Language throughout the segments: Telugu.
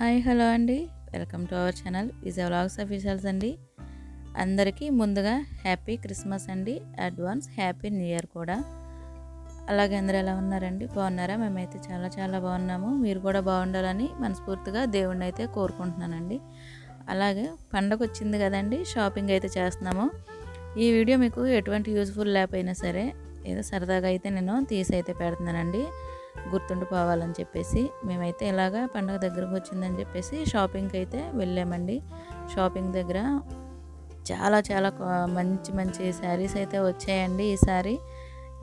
హాయ్ హలో అండి. Welcome to our channel. Vijaya vlogs officials అండి. అందరికీ ముందుగా హ్యాపీ క్రిస్మస్ అండి. అడ్వాన్స్ హ్యాపీ న్యూ ఇయర్ కూడా. అలాగే అందరూ ఎలా ఉన్నారండి? బాగున్నారా? మేమైతే చాలా చాలా బాగున్నాము. మీరు కూడా బాగుండాలని మనస్ఫూర్తిగా దేవుణ్ణి అయితే కోరుకుంటున్నానండి. అలాగే పండగ వచ్చింది కదండి షాపింగ్ అయితే చేస్తున్నాము. ఈ వీడియో మీకు ఎటువంటి యూజ్ఫుల్ లేకపోయినా సరే ఏదో సరదాగా అయితే నేను తీసి అయితే పెడుతున్నానండి. గుర్తుండిపోవాలని చెప్పేసి మేమైతే ఇలాగా పండగ దగ్గరకు వచ్చిందని చెప్పేసి షాపింగ్కి అయితే వెళ్ళామండి. షాపింగ్ దగ్గర చాలా చాలా మంచి మంచి శారీస్ అయితే వచ్చాయండి ఈసారి.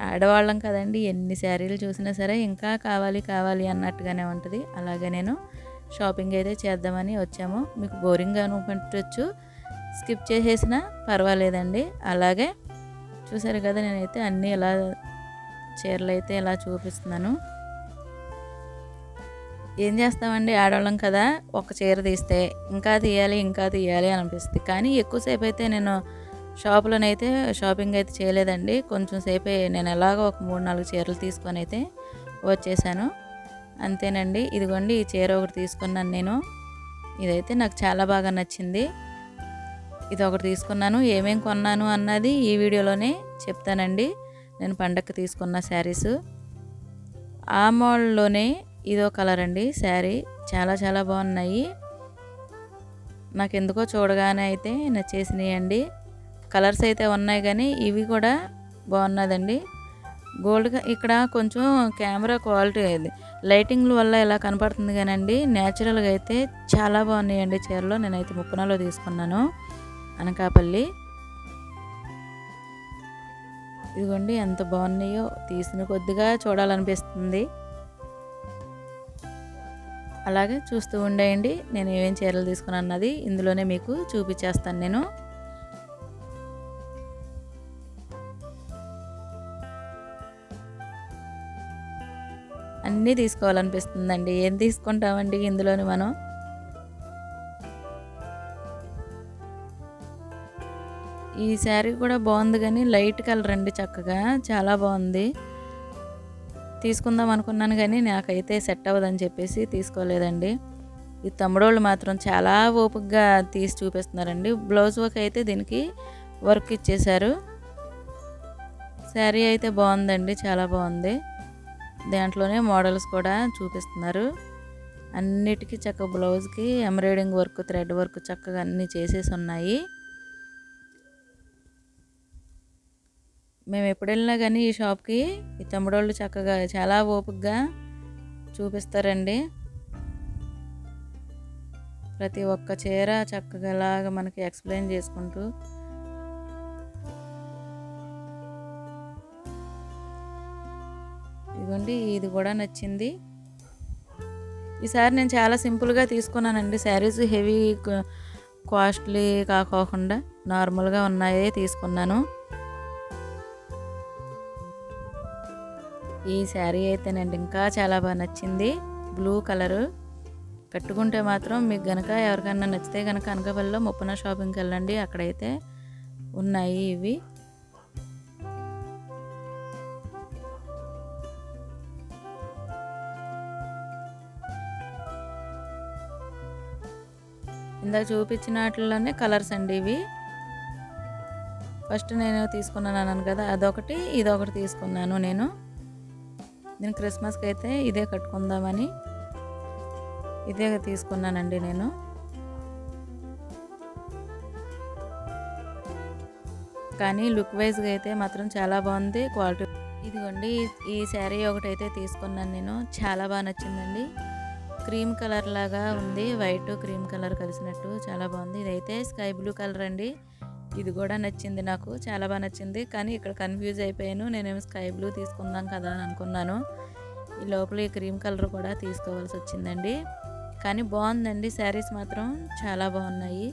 ఆడవాళ్ళం కదండి ఎన్ని శారీలు చూసినా సరే ఇంకా కావాలి కావాలి అన్నట్టుగానే ఉంటుంది. అలాగే నేను షాపింగ్ అయితే చేద్దామని వచ్చాము. మీకు బోరింగ్ అనుకుంటచ్చు స్కిప్ చేసేసినా పర్వాలేదండి. అలాగే చూసారు కదా నేనైతే అన్నీ ఇలా చీరలు అయితే ఇలా చూపిస్తున్నాను. ఏం చేస్తామండి? ఆడవాళ్ళం కదా ఒక చీర తీస్తే ఇంకా తీయాలి ఇంకా తీయాలి అని అనిపిస్తుంది. కానీ ఎక్కువసేపు అయితే నేను షాపులోనైతే షాపింగ్ అయితే చేయలేదండి. కొంచెం సేపే నేను ఎలాగో ఒక మూడు నాలుగు చీరలు తీసుకొని అయితే వచ్చేసాను. అంతేనండి. ఇదిగోండి ఈ చీర ఒకటి తీసుకున్నాను నేను. ఇదైతే నాకు చాలా బాగా నచ్చింది. ఇది ఒకటి తీసుకున్నాను. ఏమేం కొన్నాను అన్నది ఈ వీడియోలోనే చెప్తానండి. నేను పండగకి తీసుకున్న శారీస్. ఆ మోడల్లోనే ఇదో కలర్ అండి శారీ. చాలా చాలా బాగున్నాయి. నాకు ఎందుకో చూడగానే అయితే నచ్చేసినాయి అండి. కలర్స్ అయితే ఉన్నాయి కానీ ఇవి కూడా బాగున్నదండి. గోల్డ్ ఇక్కడ కొంచెం కెమెరా క్వాలిటీ అయింది లైటింగ్ల వల్ల ఇలా కనపడుతుంది కానండి న్యాచురల్గా అయితే చాలా బాగున్నాయండి చీరలో. నేనైతే ముప్పనలో తీసుకున్నాను అనకాపల్లి. ఇదిగోండి ఎంత బాగున్నాయో తీసిన కొద్దిగా చూడాలనిపిస్తుంది. అలాగే చూస్తూ ఉండేయండి. నేను ఏమేం చీరలు తీసుకున్నాను అన్నది ఇందులోనే మీకు చూపించేస్తాను నేను. అన్నీ తీసుకోవాలనిపిస్తుందండి. ఏం తీసుకుంటామండి ఇందులోని మనం? ఈ శారీ కూడా బాగుంది కానీ లైట్ కలర్ అండి చక్కగా. చాలా బాగుంది. తీసుకుందాం అనుకున్నాను కానీ నాకైతే సెట్ అవ్వదని చెప్పేసి తీసుకోలేదండి. ఈ తమ్ముడోళ్ళు మాత్రం చాలా ఓపికగా తీసి చూపిస్తున్నారండి. బ్లౌజ్ వర్క్ అయితే దీనికి వర్క్ ఇచ్చేశారు. శారీ అయితే బాగుందండి చాలా బాగుంది. దాంట్లోనే మోడల్స్ కూడా చూపిస్తున్నారు. అన్నిటికీ చక్కగా బ్లౌజ్కి ఎంబ్రాయిడింగ్ వర్క్ థ్రెడ్ వర్క్ చక్కగా అన్నీ చేసేసి ఉన్నాయి. మేము ఎప్పుడు వెళ్ళినా కానీ ఈ షాప్కి ఈ తమ్ముడోళ్ళు చక్కగా చాలా ఓపికగా చూపిస్తారండి. ప్రతి ఒక్క చీర చక్కగా లాగా మనకి ఎక్స్ప్లెయిన్ చేసుకుంటూ ఇదిగోండి ఇది కూడా నచ్చింది. ఈసారి నేను చాలా సింపుల్గా తీసుకున్నానండి. శారీస్ హెవీ కాస్ట్లీ కాకోకుండా నార్మల్గా ఉన్నాయే తీసుకున్నాను. ఈ శారీ అయితేనండి ఇంకా చాలా బాగా నచ్చింది. బ్లూ కలరు కట్టుకుంటే మాత్రం మీకు గనక ఎవరికైనా నచ్చితే కనుక అనకాపల్లిలో ముప్పన షాపింగ్కి వెళ్ళండి. అక్కడైతే ఉన్నాయి ఇవి. ఇందాక చూపించిన వాటిలోనే కలర్స్ అండి ఇవి. ఫస్ట్ నేను తీసుకున్నాను అన్నాను కదా అదొకటి ఇదొకటి తీసుకున్నాను నేను. నేను క్రిస్మస్కి అయితే ఇదే కట్టుకుందామని ఇదే తీసుకున్నానండి నేను. కానీ లుక్ వైజ్గా అయితే మాత్రం చాలా బాగుంది క్వాలిటీ ఇదిగోండి ఈ శారీ ఒకటి అయితే తీసుకున్నాను నేను చాలా బాగా నచ్చిందండి. క్రీమ్ కలర్ లాగా ఉంది వైట్ క్రీమ్ కలర్ కలిసినట్టు చాలా బాగుంది. ఇదైతే స్కై బ్లూ కలర్ అండి. ఇది కూడా నచ్చింది నాకు చాలా బాగా నచ్చింది. కానీ ఇక్కడ కన్ఫ్యూజ్ అయిపోయాను. నేనేమో స్కై బ్లూ తీసుకుందాం కదా అని అనుకున్నాను. ఈ లోపల ఈ క్రీమ్ కలర్ కూడా తీసుకోవాల్సి వచ్చిందండి. కానీ బాగుందండి. శారీస్ మాత్రం చాలా బాగున్నాయి.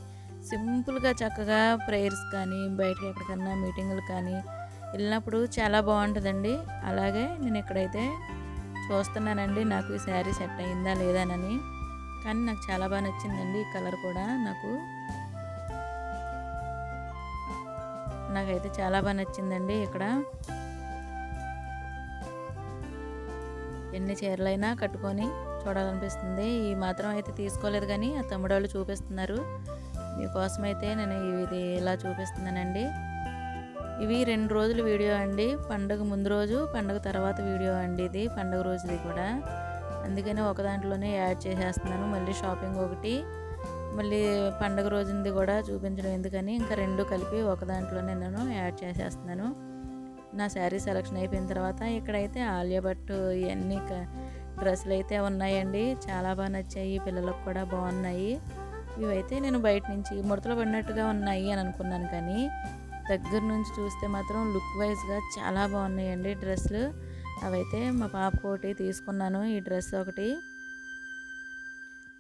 సింపుల్గా చక్కగా ప్రేయర్స్ కానీ బయటకి ఎక్కడికన్నా మీటింగులు కానీ వెళ్ళినప్పుడు చాలా బాగుంటుందండి. అలాగే నేను ఇక్కడైతే చూస్తున్నానండి నాకు ఈ శారీ సెట్ అయిందా లేదానని కానీ నాకు చాలా బాగా నచ్చిందండి. ఈ కలర్ కూడా నాకు నాకైతే చాలా బాగా నచ్చిందండి ఇక్కడ. ఎన్ని చీరలైనా కట్టుకొని చూడాలనిపిస్తుంది. ఈ మాత్రం అయితే తీసుకోలేదు కానీ ఆ తమ్ముడు వాళ్ళు చూపిస్తున్నారు. మీకోసమైతే అయితే నేను ఇది ఇలా చూపిస్తున్నానండి. ఇవి రెండు రోజుల వీడియో అండి. పండగ ముందు రోజు పండగ తర్వాత వీడియో అండి ఇది పండగ రోజుది కూడా. అందుకని ఒక దాంట్లోనే యాడ్ చేసేస్తున్నాను. మళ్ళీ షాపింగ్ ఒకటి. మళ్ళీ పండగ రోజుంది కూడా చూపించడం ఎందుకని ఇంకా రెండు కలిపి ఒక దాంట్లోనే నేను యాడ్ చేసేస్తున్నాను. నా శారీ సెలక్షన్ అయిపోయిన తర్వాత ఇక్కడైతే ఆలియా భట్ ఇవన్నీ డ్రెస్సులు అయితే ఉన్నాయండి. చాలా బాగా నచ్చాయి. పిల్లలకు కూడా బాగున్నాయి. ఇవైతే నేను బయట నుంచి ముడతలు పడినట్టుగా ఉన్నాయి అని అనుకున్నాను కానీ దగ్గర నుంచి చూస్తే మాత్రం లుక్ వైజ్గా చాలా బాగున్నాయండి డ్రెస్సులు. అవైతే మా పాపకు ఒకటి తీసుకున్నాను. ఈ డ్రెస్ ఒకటి.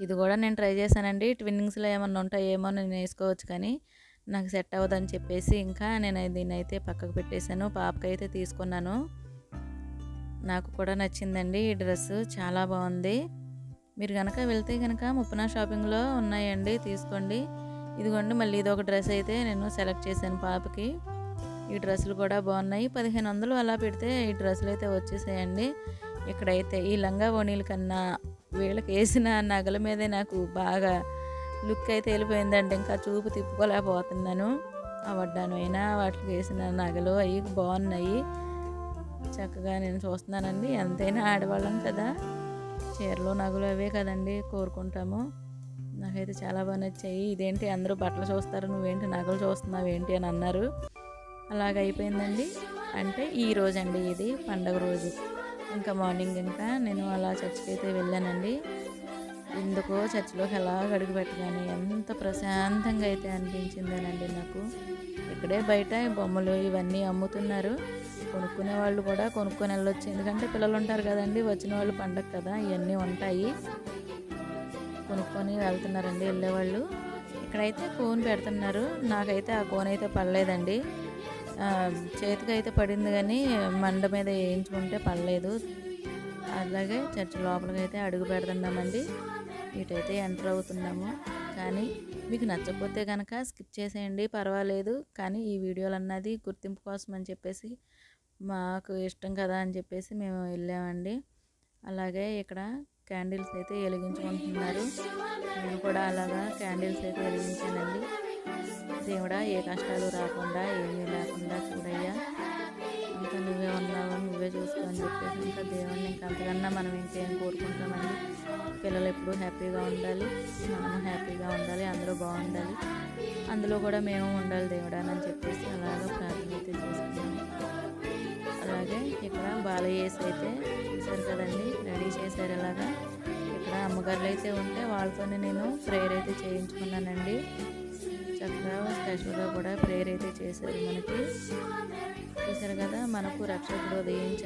ఇది కూడా నేను ట్రై చేశానండి. ట్విన్నింగ్స్లో ఏమన్నా ఉంటాయేమో నేను వేసుకోవచ్చు కానీ నాకు సెట్ అవ్వదని చెప్పేసి ఇంకా నేను దీన్ని అయితే పక్కకు పెట్టేశాను. పాపకైతే తీసుకున్నాను. నాకు కూడా నచ్చిందండి ఈ డ్రెస్. చాలా బాగుంది. మీరు కనుక వెళ్తే కనుక ముప్పన షాపింగ్లో ఉన్నాయండి తీసుకోండి. ఇదిగోండి మళ్ళీ ఇది ఒక డ్రెస్ అయితే నేను సెలెక్ట్ చేశాను పాపకి. ఈ డ్రెస్సులు కూడా బాగున్నాయి. పదిహేను వందలు అలా పెడితే ఈ డ్రెస్సులు అయితే వచ్చేసాయండి. ఇక్కడైతే ఈ లంగా ఓణీల కన్నా వీళ్ళకి వేసిన నగల మీదే నాకు బాగా లుక్ అయితే వెళ్ళిపోయిందండి. ఇంకా చూపు తిప్పుకోలేకపోతున్నాను. అవడ్డాను వడ్డాను అయినా వాటికి వేసిన నగలు అవి బాగున్నాయి. చక్కగా నేను చూస్తున్నానండి. ఎంతైనా ఆడవాళ్ళం కదా. చీరలు నగలు అవే కదండి కోరుకుంటాము. నాకైతే చాలా బాగా నచ్చాయి. ఇదేంటి అందరూ బట్టలు చూస్తారు నువ్వేంటి నగలు చూస్తున్నావు ఏంటి అని అన్నారు. అలాగ అయిపోయిందండి. అంటే ఈ రోజు అండి ఇది పండగ రోజు. ఇంకా మార్నింగ్ ఇంకా నేను అలా చర్చికి అయితే వెళ్ళానండి. ఎందుకో చర్చిలోకి ఎలా అడుగు పెట్టగానే ఎంత ప్రశాంతంగా అయితే అనిపించిందేనండి నాకు. ఇక్కడే బయట బొమ్మలు ఇవన్నీ అమ్ముతున్నారు. కొనుక్కునే వాళ్ళు కూడా కొనుక్కొని వెళ్ళొచ్చు. ఎందుకంటే పిల్లలు ఉంటారు కదండి వచ్చిన వాళ్ళు పండగ కదా ఇవన్నీ ఉంటాయి. కొనుక్కొని వెళ్తున్నారండి వెళ్ళేవాళ్ళు. ఇక్కడైతే కోన్ పెడుతున్నారు. నాకైతే ఆ కోన్ అయితే పడలేదండి. చేతికి అయితే పడింది కానీ మండ మీద వేయించుకుంటే పడలేదు అలాగే చర్చి లోపలికి అయితే అడుగు పెడుతున్నామండి ఇటైతే ఎంటర్ అవుతున్నాము. కానీ మీకు నచ్చకపోతే కనుక స్కిప్ చేసేయండి పర్వాలేదు. కానీ ఈ వీడియోలు అన్నది గుర్తింపు కోసం అని చెప్పేసి మాకు ఇష్టం కదా అని చెప్పేసి మేము వెళ్ళామండి. అలాగే ఇక్కడ క్యాండిల్స్ అయితే వెలిగించుకుంటున్నారు. నేను కూడా అలాగా క్యాండిల్స్ అయితే వెలిగించానండి. దేవుడా ఏ కష్టాలు రాకుండా ఏమీ లేకుండా చూడయ్యా. ఇంకా నువ్వే ఉన్నావు నువ్వే చూసుకో అని చెప్పేసి ఇంకా దేవుడిని ఇంకా అంతకన్నా మనం ఇంకేం కోరుకుంటామండి పిల్లలు ఎప్పుడూ హ్యాపీగా ఉండాలి మనము హ్యాపీగా ఉండాలి అందరూ బాగుండాలి. అందులో కూడా మేము ఉండాలి దేవుడా అని చెప్పేసి అలాగా ప్రార్థన అయితే చేసుకున్నాము. అలాగే ఇక్కడ బాలయ్యేసి అయితే చూసారు కదండి రెడీ చేశారు ఇలాగా. ఇక్కడ అమ్మగారులు అయితే ఉంటే వాళ్ళతోనే నేను ప్రేయర్ అయితే చేయించుకున్నానండి. చక్కగా స్పెషల్గా కూడా ప్రేయర్ అయితే చేశారు మనకి. చూశారు కదా మనకు రక్షకుడు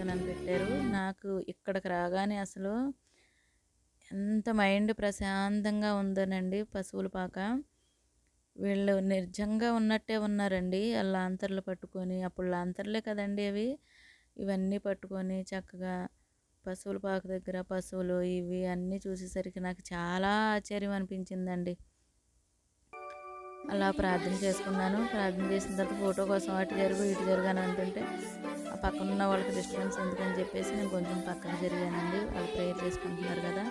అని పెట్టారు. నాకు ఇక్కడికి రాగానే అసలు ఎంత మైండ్ ప్రశాంతంగా ఉందనండి పశువుల పాక. వీళ్ళు నిర్జంగా ఉన్నట్టే ఉన్నారండి. ఆ లాంతర్లు పట్టుకొని అప్పుడు లాంతర్లే కదండి అవి. ఇవన్నీ పట్టుకొని చక్కగా పశువుల పాక దగ్గర పశువులు ఇవి అన్నీ చూసేసరికి నాకు చాలా ఆశ్చర్యం అనిపించిందండి. అలా ప్రార్థన చేసుకున్నాను. ప్రార్థన చేసిన తర్వాత ఫోటో కోసం అటు జరుగు ఇటు జరుగు అని అంటుంటే ఆ పక్కన ఉన్న వాళ్ళకి డిస్టర్బెన్స్ ఎందుకని చెప్పేసి నేను కొంచెం పక్కన జరిగానండి. వాళ్ళు ప్రేయర్ చేసుకుంటున్నారు కదా.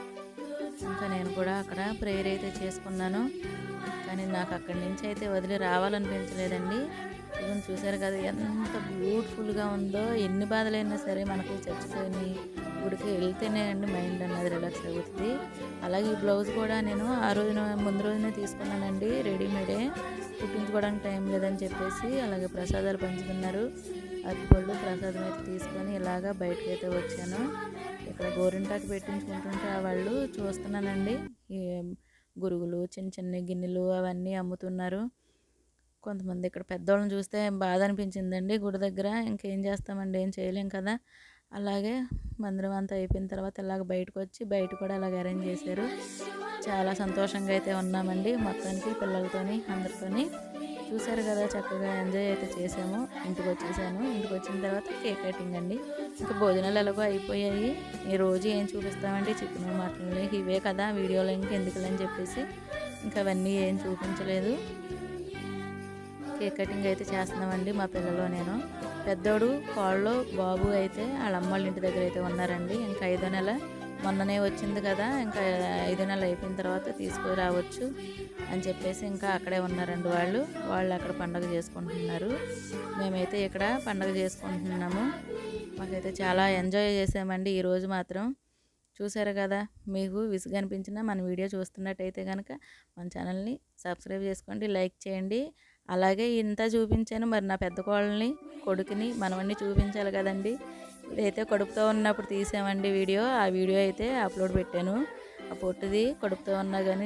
ఇంకా నేను కూడా అక్కడ ప్రేయర్ అయితే చేసుకున్నాను. కానీ నాకు అక్కడి నుంచి అయితే వదిలి రావాలనిపించలేదండి. ఇవన్నీ చూశారు కదా ఎంత బ్యూటిఫుల్గా ఉందో ఎన్ని బాధలైనా సరే మనకి చచ్చిపోయి గుడికి వెళ్తేనే అండి మైండ్ అన్నది రిలాక్స్ అవుతుంది అలాగే ఈ బ్లౌజ్ కూడా నేను ఆ రోజున ముందు రోజునే తీసుకున్నానండి రెడీమేడే కుట్టించుకోవడానికి టైం లేదని చెప్పేసి అలాగే ప్రసాదాలు పంచుతున్నారు అరటిపళ్ళు ప్రసాదం అయితే తీసుకొని ఇలాగా బయటకు అయితే వచ్చాను. ఇక్కడ గోరింటాకు పెట్టించుకుంటుంటే వాళ్ళు చూస్తున్నానండి. ఈ గురుగులు చిన్న చిన్న గిన్నెలు అవన్నీ అమ్ముతున్నారు. కొంతమంది ఇక్కడ పెద్దవాళ్ళని చూస్తే బాధ అనిపించిందండి గుడి దగ్గర. ఇంకేం చేస్తామండి? ఏం చేయలేం కదా. అలాగే మందిరం అంతా అయిపోయిన తర్వాత ఇలాగ బయటకు వచ్చి బయట కూడా అలాగ అరేంజ్ చేశారు. చాలా సంతోషంగా అయితే ఉన్నామండి మొత్తానికి పిల్లలతోని అందరితోని. చూశారు కదా చక్కగా ఎంజాయ్ అయితే చేసాము ఇంటికి వచ్చేసాను. ఇంటికి వచ్చిన తర్వాత కేక్ కటింగ్ అండి. ఇంకా భోజనాలు ఎలాగో అయిపోయాయి. ఈ రోజు ఏం చూపిస్తామండి? చికెన్ మటన్ ఇవే కదా. వీడియోలో ఇంకెందుకులని చెప్పేసి ఇంకా అవన్నీ ఏం చూపించలేదు. కేక్ కటింగ్ అయితే చేస్తున్నామండి మా పిల్లలు నేను. పెద్దోడు కాళ్ళు బాబు అయితే వాళ్ళ అమ్మ వాళ్ళ ఇంటి దగ్గర అయితే ఉన్నారండి. ఇంకా ఐదో నెల మొన్ననే వచ్చింది కదా ఇంకా ఐదు నెలలు అయిపోయిన తర్వాత తీసుకురావచ్చు అని చెప్పేసి ఇంకా అక్కడే ఉన్నారండి వాళ్ళు. వాళ్ళు అక్కడ పండగ చేసుకుంటున్నారు. మేమైతే ఇక్కడ పండగ చేసుకుంటున్నాము. మాకైతే చాలా ఎంజాయ్ చేసామండి ఈరోజు మాత్రం. చూసారు కదా మీకు విసుగు అనిపించిన మన వీడియో చూస్తున్నట్టయితే కనుక మన ఛానల్ని సబ్స్క్రైబ్ చేసుకోండి లైక్ చేయండి. అలాగే ఇంత చూపించాను మరి నా పెద్ద కోళ్ళని కొడుకుని మనవన్నీ చూపించాలి కదండి. ఇదైతే కడుపుతో ఉన్నప్పుడు తీసామండి వీడియో. ఆ వీడియో అయితే అప్లోడ్ పెట్టాను. ఆ పొట్టుది కడుపుతో ఉన్నా కానీ